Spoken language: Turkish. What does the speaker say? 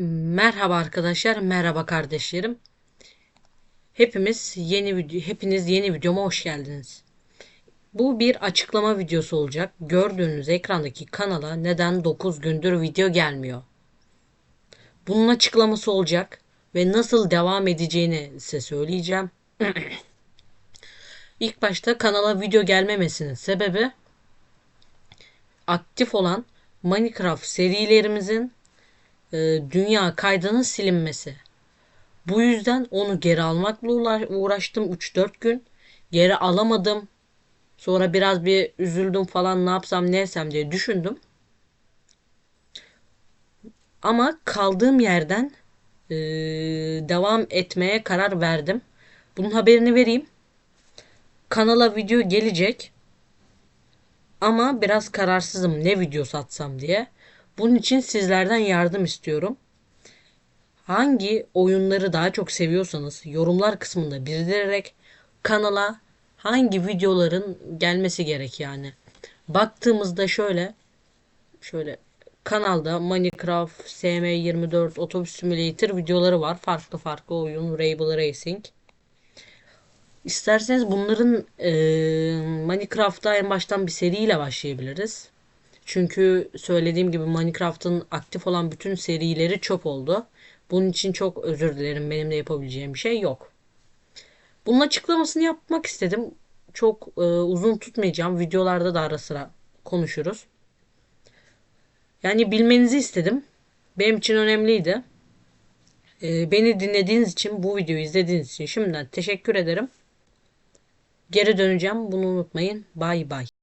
Merhaba arkadaşlar, merhaba kardeşlerim. Hepimiz yeni video, hepiniz yeni videoma hoş geldiniz. Bu bir açıklama videosu olacak. Gördüğünüz ekrandaki kanala neden 9 gündür video gelmiyor? Bunun açıklaması olacak ve nasıl devam edeceğini size söyleyeceğim. İlk başta kanala video gelmemesinin sebebi aktif olan Minecraft serilerimizin e, dünya kaydının silinmesi. Bu yüzden onu geri almakla uğra- uğraştım 3-4 gün. Geri alamadım. Sonra biraz bir üzüldüm falan ne yapsam ne etsem diye düşündüm. Ama kaldığım yerden e, devam etmeye karar verdim. Bunun haberini vereyim. Kanala video gelecek. Ama biraz kararsızım ne video satsam diye. Bunun için sizlerden yardım istiyorum. Hangi oyunları daha çok seviyorsanız yorumlar kısmında bildirerek kanala hangi videoların gelmesi gerek yani. Baktığımızda şöyle şöyle kanalda Minecraft, SM24, Otobüs Simulator videoları var. Farklı farklı oyun, Rainbow Racing. İsterseniz bunların e, Minecraft'ta en baştan bir seriyle başlayabiliriz. Çünkü söylediğim gibi Minecraft'ın aktif olan bütün serileri çöp oldu. Bunun için çok özür dilerim. Benim de yapabileceğim bir şey yok. Bunun açıklamasını yapmak istedim. Çok e, uzun tutmayacağım. Videolarda da ara sıra konuşuruz. Yani bilmenizi istedim. Benim için önemliydi. E, beni dinlediğiniz için, bu videoyu izlediğiniz için şimdiden teşekkür ederim. Geri döneceğim. Bunu unutmayın. Bay bay.